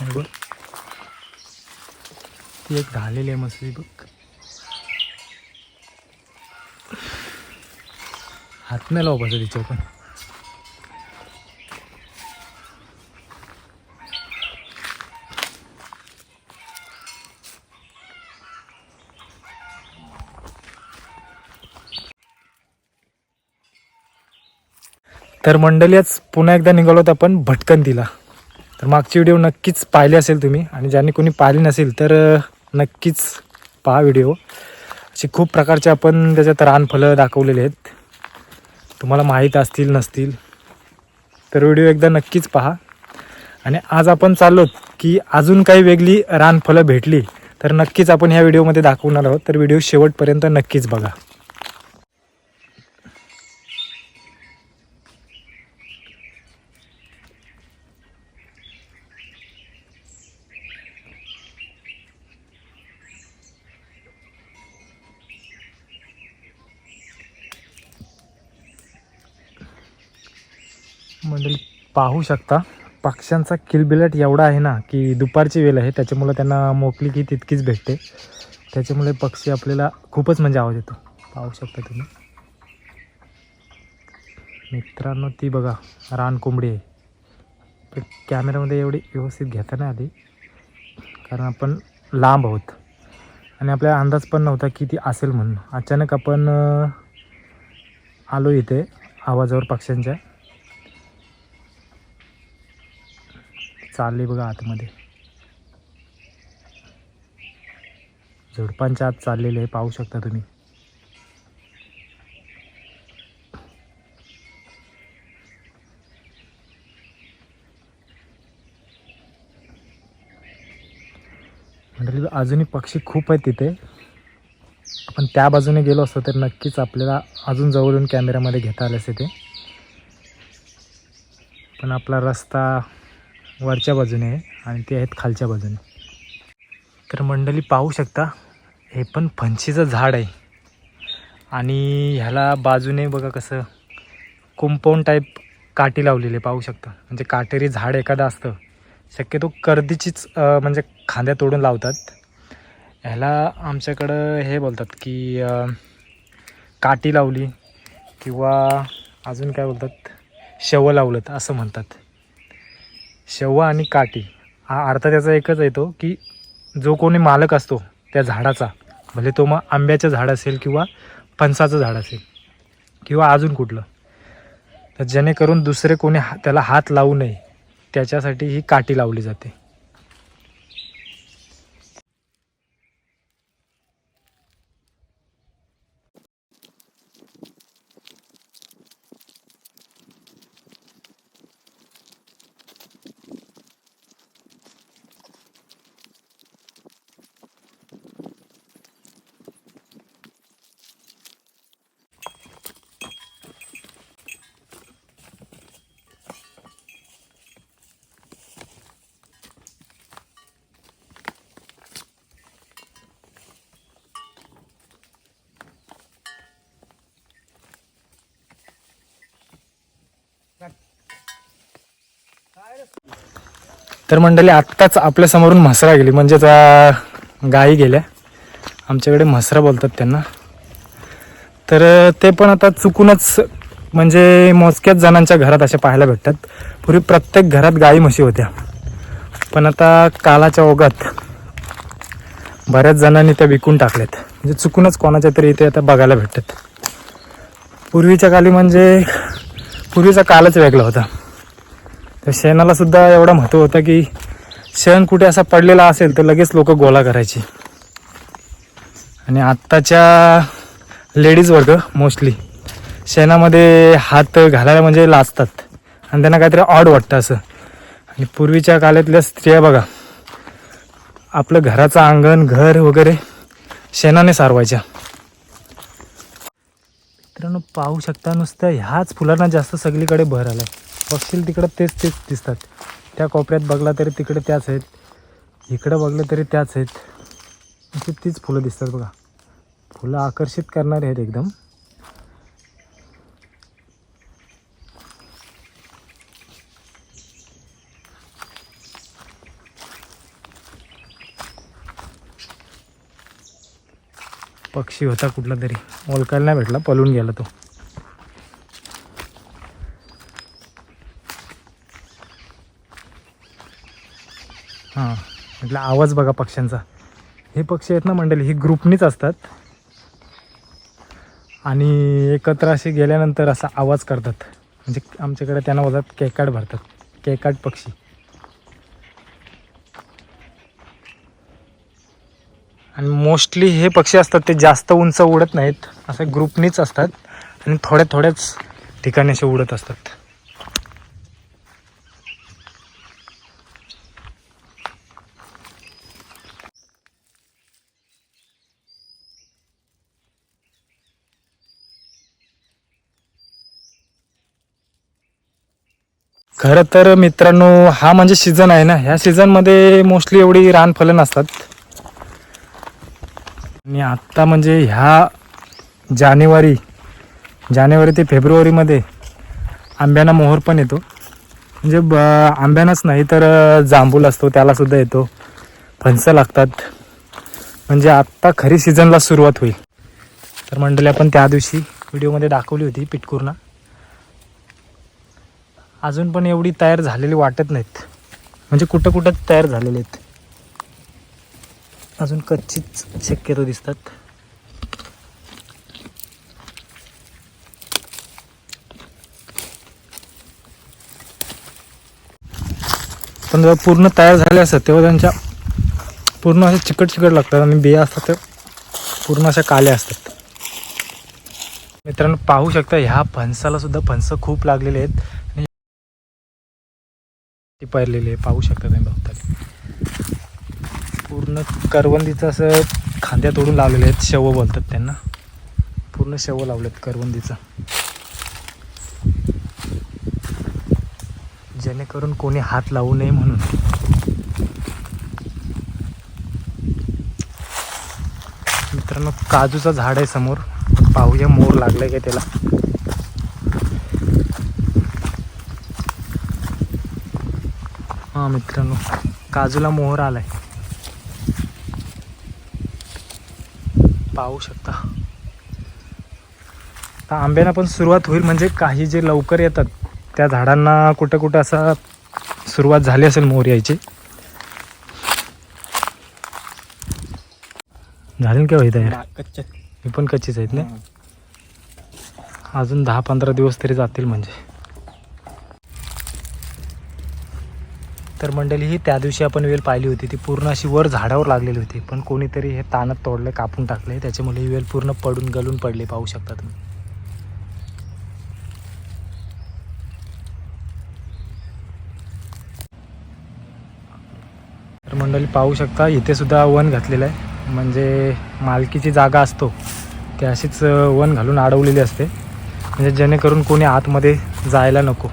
आणि बघ. ती एक झालेली आहे मस्त बघ. हात नाही लावायचं तिच्या पण. तर मंडळी आज पुन्हा एकदा निघालो होतो आपण भटकंतीला. तर मागची व्हिडिओ नक्कीच पाहिली असेल तुम्ही. आणि ज्यांनी कोणी पाहिली नसेल तर नक्कीच पहा व्हिडिओ. असे खूप प्रकारचे आपण त्याच्यात रानफलं दाखवलेले आहेत. तुम्हाला माहीत असतील नसतील तर व्हिडिओ एकदा नक्कीच पहा. आणि आज आपण चाललो की अजून काही वेगळी रानफलं भेटली तर नक्कीच आपण ह्या व्हिडिओमध्ये दाखवणार आहोत. तर व्हिडिओ शेवटपर्यंत नक्कीच बघा. मंडळी पाहू शकता पक्ष्यांचा किलबिलाट एवढा आहे ना की दुपारची वेळ आहे त्याच्यामुळं त्यांना मोकली की तितकीच भेटते. त्याच्यामुळे पक्षी आपल्याला खूपच म्हणजे आवाज येतो. पाहू शकता तुम्ही. मित्रांनो ती बघा रान कोंबडी आहे. पण कॅमेऱ्यामध्ये एवढी व्यवस्थित घेता नाही आली. कारण आपण लांब आहोत. आणि आपल्याला अंदाज पण नव्हता की ती असेल म्हणून. अचानक आपण आलो इथे आवाजावर पक्ष्यांच्या. चालली बघा आतमध्ये. झुडपांच्या आत चाललेले आहे पाहू शकता तुम्ही. म्हणजे अजूनही पक्षी खूप आहेत तिथे. आपण त्या बाजूने गेलो असतो तर नक्कीच आपल्याला अजून जवळून कॅमेऱ्यामध्ये घेता आलं असते ते. पण आपला रस्ता वरच्या बाजूने आहे आणि ते आहेत खालच्या बाजूने. तर मंडळी पाहू शकता हे पण फणशीचं झाड आहे. आणि ह्याला बाजूने बघा कसं कुंपाऊंड टाईप काठी लावलेली पाहू शकता. म्हणजे काटेरी झाड एखादं असतं. शक्यतो कर्दीचीच म्हणजे खांद्या तोडून लावतात. ह्याला आमच्याकडं हे बोलतात की काठी लावली किंवा अजून काय बोलतात शव लावलं असं म्हणतात. शव आणि काठी हा अर्थ त्याचा एकच येतो की जो कोणी मालक असतो त्या झाडाचा भले तो मग आंब्याचं झाड असेल किंवा फणसाचं झाड असेल किंवा अजून कुठलं तर जेणेकरून दुसरे कोणी हा त्याला हात लावू नये त्याच्यासाठी ही काठी लावली जाते. तर मंडळी आत्ताच आपल्या समोरून म्हसरा गेली. म्हणजेच गाई गायी गेल्या. आमच्याकडे म्हसरा बोलतात त्यांना. तर ते पण आता चुकूनच म्हणजे मोजक्याच जणांच्या घरात अशा पाहायला भेटतात. पूर्वी प्रत्येक घरात गाई म्हशी होत्या. पण आता कालाच्या ओघात बऱ्याच जणांनी त्या विकून टाकल्यात. म्हणजे चुकूनच कोणाच्या तरी इथे आता बघायला भेटतात. पूर्वीच्या काली म्हणजे पूर्वीचा कालच वेगळा होता. तर शेणाला सुद्धा एवढं महत्त्व होतं की शेण कुठे असा पडलेला असेल तर लगेच लोक गोळा करायची. आणि आत्ताच्या लेडीज वर्ग मोस्टली शेणामध्ये हात घालायला म्हणजे लाजतात. आणि त्यांना काहीतरी ऑड वाटतं असं. आणि पूर्वीच्या काळातल्या स्त्रिया बघा आपलं घराचं अंगण घर वगैरे शेणाने सारवायच्या. मित्रांनो पाहू शकता नुसतं ह्याच फुलांना जास्त सगळीकडे भर आलाय. बघशील तिकडं तेच तेच दिसतात. त्या कोपऱ्यात बघला तरी तिकडे त्याच आहेत. इकडं बघलं तरी त्याच आहेत. अशी तीच फुलं दिसतात बघा. फुलं आकर्षित करणारी आहेत एकदम. पक्षी होता कुठला तरी. ओळखायला नाही भेटला पळून गेला तो. हां म्हटलं आवाज बघा पक्ष्यांचा. हे पक्षी आहेत ना मंडळी ही ग्रुपनीच असतात. आणि एकत्र असे गेल्यानंतर असा आवाज करतात. म्हणजे आमच्याकडे त्यांना बोलतात केकाट भरतात. केकाट पक्षी. आणि मोस्टली हे पक्षी असतात ते जास्त उंच उडत नाहीत. असे ग्रुपनीच असतात. आणि थोड्या थोड्याच ठिकाणी असे उडत असतात. खरं तर मित्रांनो हा म्हणजे सीझन आहे ना. ह्या सीझनमध्ये मोस्टली एवढी रानफलं नसतात. आणि आत्ता म्हणजे ह्या जानेवारी जानेवारी ते फेब्रुवारीमध्ये आंब्याना मोहर पण येतो. म्हणजे ब आंब्यानाच नाही तर जांभूल असतो त्यालासुद्धा येतो. फणसं लागतात. म्हणजे आत्ता खरी सीझनला सुरुवात होईल. तर मंडळी आपण त्या दिवशी व्हिडिओमध्ये दाखवली होती पिटकुर्णा. अजून पण एवढी तयार झालेली वाटत नाहीत. म्हणजे कुठं कुठं तयार झालेले आहेत. अजून कच्चीच शक्यतो दिसतात. पण जेव्हा पूर्ण तयार झाले असतात तेव्हा त्यांच्या पूर्ण असे चिकट चिकट लागतात आणि बिया असतात त्या पूर्ण अशा काल्या असतात. मित्रांनो पाहू शकता ह्या फणसाला सुद्धा फणस खूप लागलेले आहेत आणि ती आहे. पाहू शकता तुम्ही बघता पूर्ण करवंदीचं असं खांद्या तोडून लावलेले आहेत शव बोलतात त्यांना. पूर्ण शव लावलेत करवंदीचं. जेणेकरून कोणी हात लावू नये म्हणून. मित्रांनो काजूचं झाड आहे समोर. पाहूया मोर लागलाय का त्याला. हा मित्रांनो काजूला मोहर आलाय. पाहू शकता. आता आंब्याला पण सुरुवात होईल म्हणजे काही जे लवकर येतात त्या झाडांना कुठं कुठं असा सुरुवात झाली असेल मोहर यायची झाली केव्हा इथं यार कच्च्या मी पण कच्चीच आहेत ना? अजून दहा पंधरा दिवस तरी जातील म्हणजे. तर मंडळी ही त्या दिवशी आपण वेल पाहिली होती. ती पूर्ण अशी वर झाडावर लागलेली होती. पण कोणीतरी हे ताणत तोडले कापून टाकले त्याच्यामुळे ही वेल पूर्ण पडून गलून पडली पाहू शकता तुम्ही. तर मंडळी पाहू शकता इथे सुद्धा वन घातलेलं आहे. म्हणजे मालकीची जागा असतो. ती अशीच वन घालून अडवलेली असते. म्हणजे जेणेकरून कोणी आतमध्ये जायला नको.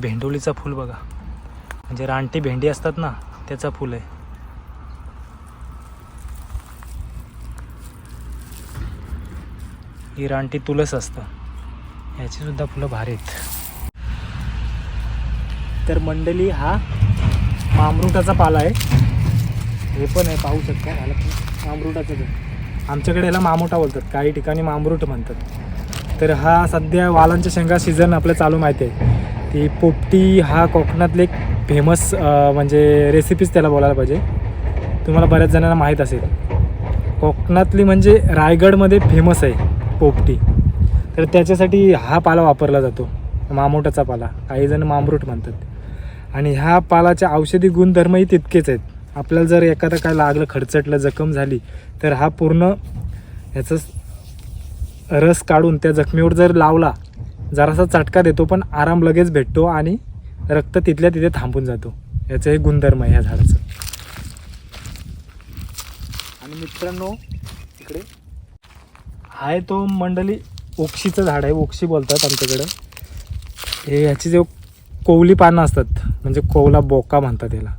भेंडोलीचा फूल बघा. म्हणजे रानटी भेंडी असतात ना त्याचा फूल आहे. ही रानटी तुलस असतं. याचीसुद्धा फुलं भारी आहेत. तर मंडली हा मामरुटाचा पाला आहे. हे पण आहे पाहू शकता ह्याला मामरुटाचं आमच्याकडे याला मामोटा बोलतात. काही ठिकाणी मामरूट म्हणतात. तर हा सध्या वालांच्या शेंगा सीझन आपलं चालू माहिती आहे. ती पोपटी हा कोकणातले एक फेमस म्हणजे रेसिपीज त्याला बोलायला पाहिजे. तुम्हाला बऱ्याच जणांना माहीत असेल. कोकणातली म्हणजे रायगडमध्ये फेमस आहे पोपटी. तर त्याच्यासाठी हा पाला वापरला जातो. मामोटाचा पाला. काही जण मामरूट म्हणतात. आणि ह्या पालाचे औषधी गुणधर्मही तितकेच आहेत. आपल्याला जर एखादं काय लागलं खडचटलं जखम झाली तर हा पूर्ण ह्याचं रस काढून त्या जखमीवर जर लावला जरासा चटका देतो पण आराम लगेच भेटतो आणि रक्त तिथल्या तिथे थांबून जातो. याचं हे गुणधर्म आहे ह्या झाडाचं. आणि मित्रांनो इकडे. आहे तो मंडळी ओक्षीचं झाड आहे ओक्षी बोलतात आमच्याकडं. हे ह्याची जे कोवली पानं असतात म्हणजे कोवला बोका म्हणतात याला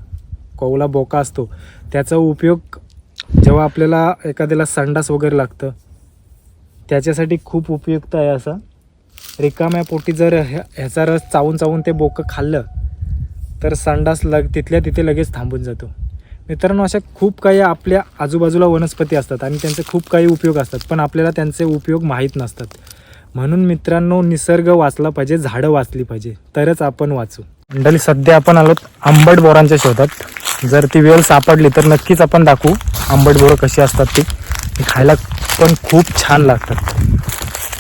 कोवला बोका असतो. त्याचा उपयोग जेव्हा आपल्याला एखाद्याला संडास वगैरे लागतं त्याच्यासाठी खूप उपयुक्त आहे असा. रिकाम्या पोटी जर ह्या- ह्याचा रस चावून चावून ते बोकं खाल्लं तर संडास लग तिथल्या तिथे लगेच थांबून जातो. मित्रांनो अशा खूप काही आपल्या आजूबाजूला वनस्पती असतात आणि त्यांचे खूप काही उपयोग असतात पण आपल्याला त्यांचे उपयोग माहीत नसतात. म्हणून मित्रांनो निसर्ग वाचला पाहिजे झाडं वाचली पाहिजे तरच आपण वाचू. मंडळी सध्या आपण आलो आंबट बोरांच्या शोधात. जर ती वेळ सापडली तर नक्कीच आपण दाखवू आंबट बोरं कशी असतात ती खायला पण खूप छान लागतात.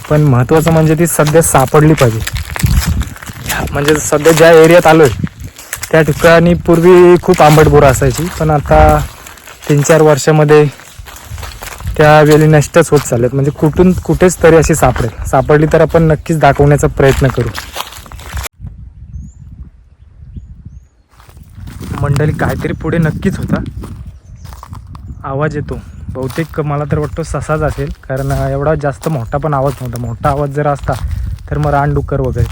पण महत्त्वाचं म्हणजे ती सध्या सापडली पाहिजे. म्हणजे सध्या ज्या एरियात आलो आहे त्या ठिकाणी पूर्वी खूप आंबट बोरं असायची पण आता तीन चार वर्षामध्ये त्या वेळी नष्टच होत चालल्यात. म्हणजे कुठून कुठेच तरी अशी सापडेल. सापडली तर आपण नक्कीच दाखवण्याचा प्रयत्न करू. मंडळी काहीतरी पुढे नक्कीच होता. आवाज येतो. बहुतेक मला तर वाटतो ससाच असेल. कारण एवढा जास्त मोठा पण आवाज नव्हता. मोठा आवाज जर असता तर मग रानडुक्कर वगैरे.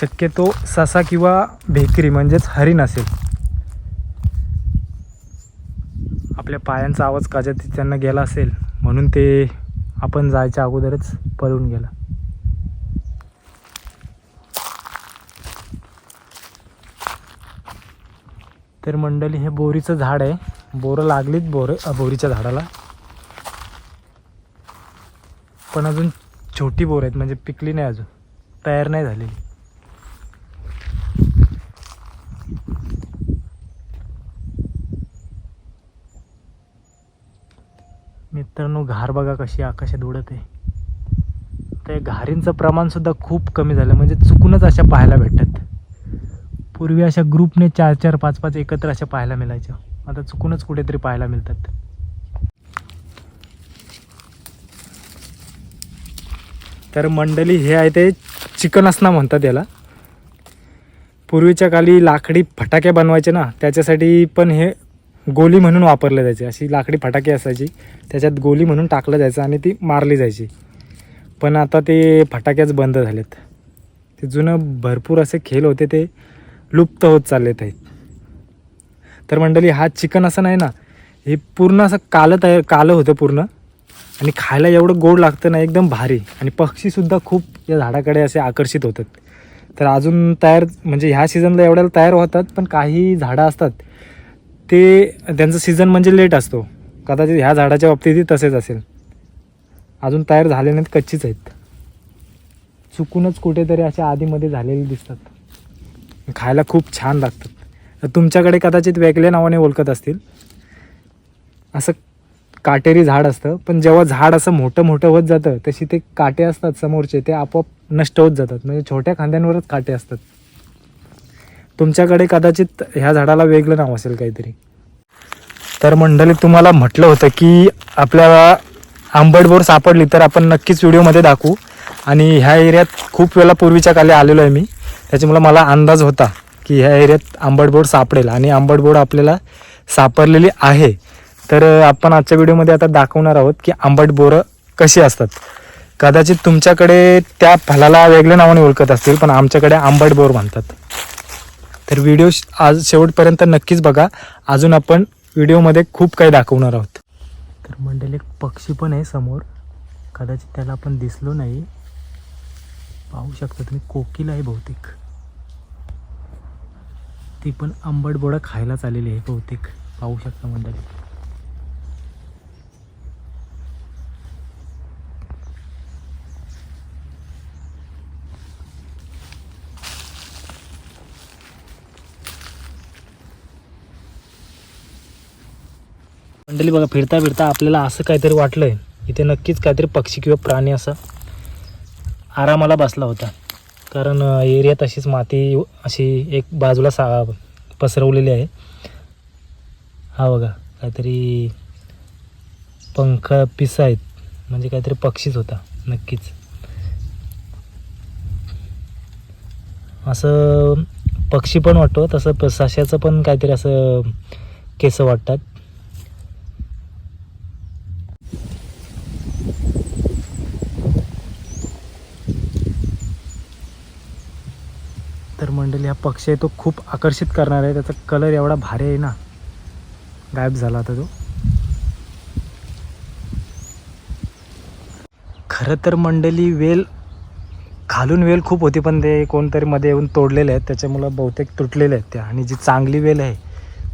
शक्यतो ससा किंवा भेकरी म्हणजेच हरिण असेल. आपल्या पायांचा आवाज काच्यात त्यांना गेला असेल म्हणून ते आपण जायच्या अगोदरच पळून गेला. तर मंडळी हे बोरीचं झाड आहे. बोरं लागलीत बोर बोरीच्या झाडाला. पण अजून छोटी बोर आहेत म्हणजे पिकली नाही अजून. तयार नाही झालेली. मित्रांनो घार बघा कशी आकाशात उडत आहे. त्या घारींचं प्रमाण सुद्धा खूप कमी झालं म्हणजे चुकूनच अशा पाहायला भेटतात. पूर्वी अशा ग्रुपने चार चार पाच पाच एकत्र अशा पाहायला मिळायच्या. आता चुकूनच कुठेतरी पाहायला मिळतात. तर मंडळी हे आहे ते चिकन असणं म्हणतात याला. पूर्वीच्या काली लाकडी फटाके बनवायचे ना त्याच्यासाठी पण हे गोली म्हणून वापरले जायचे. अशी लाकडी फटाके असायची त्याच्यात गोली म्हणून टाकलं जायचं आणि ती मारली जायची. पण आता ते फटाक्याच बंद झालेत. ते जुनं भरपूर असे खेळ होते ते लुप्त होत चाललेत आहेत. तर मंडळी हा चिकन असं नाही ना हे पूर्ण असं कालं तयार कालं होतं पूर्ण. आणि खायला एवढं गोड लागतं ना एकदम भारी. आणि पक्षीसुद्धा खूप या झाडाकडे असे आकर्षित होतात. तर अजून तयार म्हणजे ह्या सीझनला एवढ्याला तयार होतात पण काही झाडं असतात ते त्यांचं सीझन म्हणजे लेट असतो. कदाचित ह्या झाडाच्या बाबतीतही तसेच असेल. अजून तयार झाले नाहीत कच्चीच आहेत. चुकूनच कुठेतरी अशा आधीमध्ये झालेले दिसतात. खायला खूप छान लागतात. तुमच्याकडे कदाचित वेगळ्या नावाने ओळखत असतील. असं काटेरी झाड असतं पण जेव्हा झाड असं मोठं मोठं होत जातं तशी ते काटे असतात समोरचे ते आपोआप नष्ट होत जातात. म्हणजे छोट्या खांद्यांवरच काटे असतात. तुमच्याकडे कदाचित ह्या झाडाला वेगळं नाव असेल काहीतरी. तर मंडळी तुम्हाला म्हटलं होतं की आपल्याला आंबटबोर सापडली तर आपण नक्कीच व्हिडिओमध्ये दाखवू. आणि ह्या एरियात खूप वेळा पूर्वीच्या काली आलेलो आहे मी. त्याच्यामुळं मला अंदाज होता. की ह्या एरियात आंबट बोर्ड सापडेल आणि आंबट बोर्ड आपल्याला सापडलेली आहे. तर आपण आजच्या व्हिडिओमध्ये आता दाखवणार आहोत की आंबट बोरं कशी असतात. कदाचित तुमच्याकडे त्या फलाला वेगळ्या नावाने ओळखत असतील पण आमच्याकडे आंबट बोर म्हणतात तर व्हिडिओ आज शेवटपर्यंत नक्कीच बघा. अजून आपण व्हिडिओमध्ये खूप काही दाखवणार आहोत. तर मंडळी एक पक्षी पण आहे समोर. कदाचित त्याला आपण दिसलो नाही. पाहू शकता तुम्ही कोकिल आहे बहुतेक. ती पण आंबट बोळं खायलाच आलेली आहे बहुतेक. पाहू शकता मंडळी. मंडळी बघा फिरता फिरता आपल्याला असं काहीतरी वाटलंय. इथे नक्कीच काहीतरी पक्षी किंवा प्राणी असा आरामाला बसला होता. कारण एरियात अशीच माती अशी एक बाजूला सा पसरवलेली आहे. हा बघा काहीतरी पंख पिसा आहेत. म्हणजे काहीतरी पक्षीच होता नक्कीच. असं पक्षी पण वाटतो तसं प- साश्याचं पण काहीतरी असं केस वाटतात. तर मंडळी हा पक्षी आहे तो खूप आकर्षित करणार आहे. त्याचा कलर एवढा भारी आहे ना. गायब झाला आता तो. खरं तर मंडळी वेल खालून वेल खूप होती पण ते कोणतरी मध्ये येऊन तोडलेले आहेत. त्याच्यामुळं बहुतेक तुटलेले आहेत त्या आणि जी चांगली वेल आहे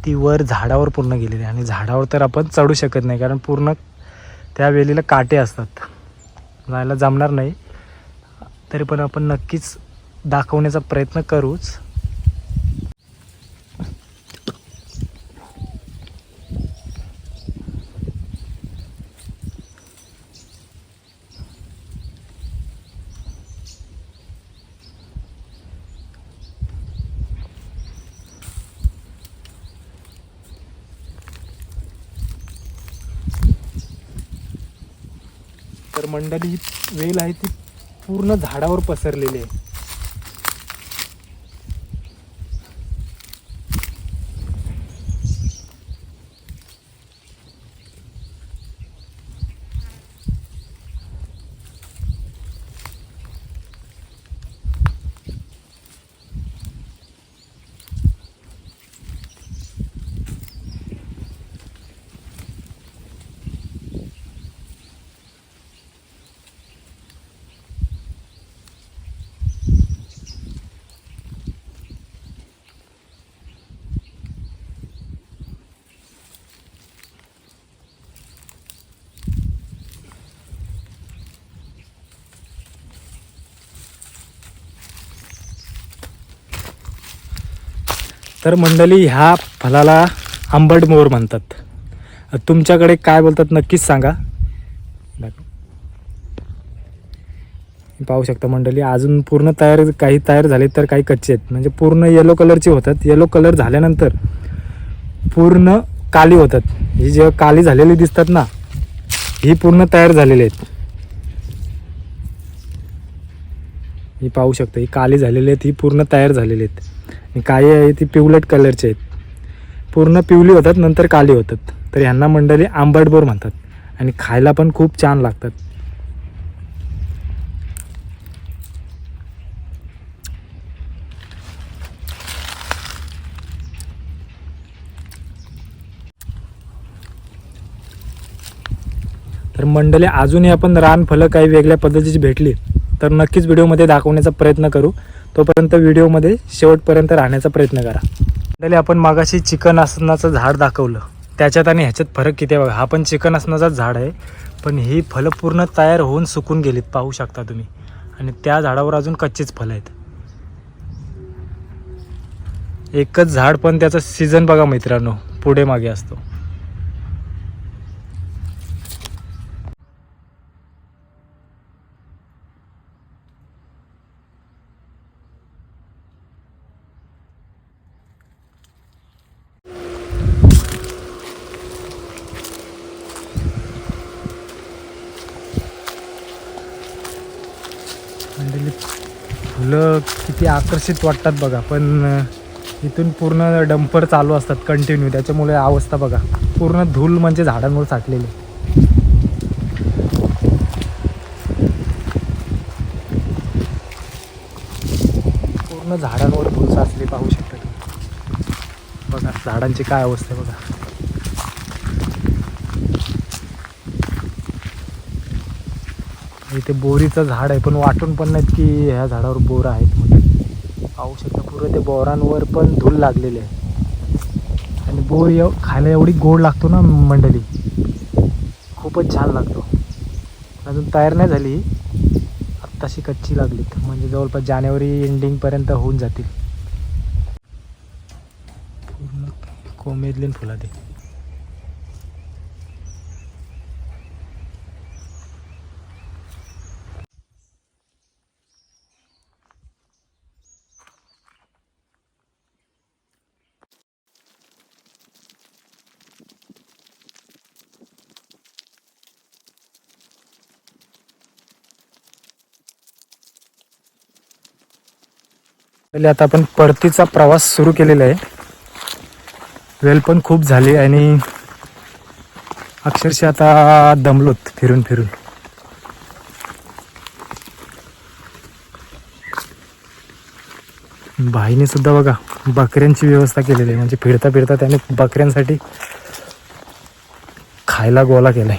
ती वर झाडावर पूर्ण गेलेली आहे. आणि झाडावर तर आपण चढू शकत नाही कारण पूर्ण त्या वेलीला काटे असतात. जायला जमणार नाही. तरी पण आपण नक्कीच दाखवण्याचा प्रयत्न करूच. तर मंडळी वेल आहे ती पूर्ण झाडावर पसरलेली आहे. तर मंडळी ह्या फलाला आंबट मोर म्हणतात. तुमच्याकडे काय बोलतात नक्कीच सांगा. पाहू शकता मंडळी अजून पूर्ण तयार काही तयार झाले तर काही कच्चे आहेत. म्हणजे पूर्ण येलो कलरचे होतात. येलो कलर झाल्यानंतर पूर्ण काली होतात. ही जेव्हा काली झालेली दिसतात ना ही पूर्ण तयार झालेली आहेत. ही पाहू शकता ही काली झालेली आहेत ही पूर्ण तयार झालेली आहेत. आणि काही आहे ती पिवलट कलरचे आहेत. पूर्ण पिवली होतात नंतर काली होतात. तर ह्यांना मंडळी आंबटबोर म्हणतात. आणि खायला पण खूप छान लागतात. तर मंडळी अजूनही आपण रानफलं काही वेगळ्या पद्धतीची भेटली. तर नक्कीच व्हिडिओमध्ये दाखवण्याचा प्रयत्न करू. तोपर्यंत व्हिडिओमध्ये शेवटपर्यंत राहण्याचा प्रयत्न करा. मंडळी आपण मागाशी चिकन आसनाचं झाड दाखवलं. त्याच्यात आणि ह्याच्यात फरक किती आहे बघा. हा पण चिकन आसनाचाच झाड आहे. पण ही फलं पूर्ण तयार होऊन सुकून गेलीत पाहू शकता तुम्ही. आणि त्या झाडावर अजून कच्चीच फलं आहेत. एकच झाड पण त्याचा सीझन बघा मित्रांनो. पुढे मागे असतो मंडळी फुलं किती आकर्षित वाटतात बघा पण इथून पूर्ण डंपर चालू असतात कंटिन्यू त्याच्यामुळे अवस्था बघा. पूर्ण धूल म्हणजे झाडांवर साठलेली. पूर्ण झाडांवर धूल साचली पाहू शकता बघा झाडांची काय अवस्था आहे बघा. इथे बोरीचं झाड आहे पण वाटून पण नाहीत की ह्या झाडावर बोर आहेत म्हणून. पाहू शकता पुरं ते बोरांवर पण धूल लागलेली आहे. आणि बोर एव खायला एवढी गोड लागतो ना मंडळी. खूपच छान लागतो. अजून तयार नाही झाली. आत्ताशी कच्ची लागलीत म्हणजे जवळपास जानेवारी एंडिंगपर्यंत होऊन जातील. पूर्ण कोमेजलीन फुला ते आता आपण परतीचा प्रवास सुरू केलेला आहे. वेल पण खूप झाली आणि अक्षरशः आता दमलोत फिरून फिरून. भाईने सुद्धा बघा बकऱ्यांची व्यवस्था केलेली आहे. म्हणजे फिरता फिरता त्याने बकऱ्यांसाठी खायला गोला केलाय.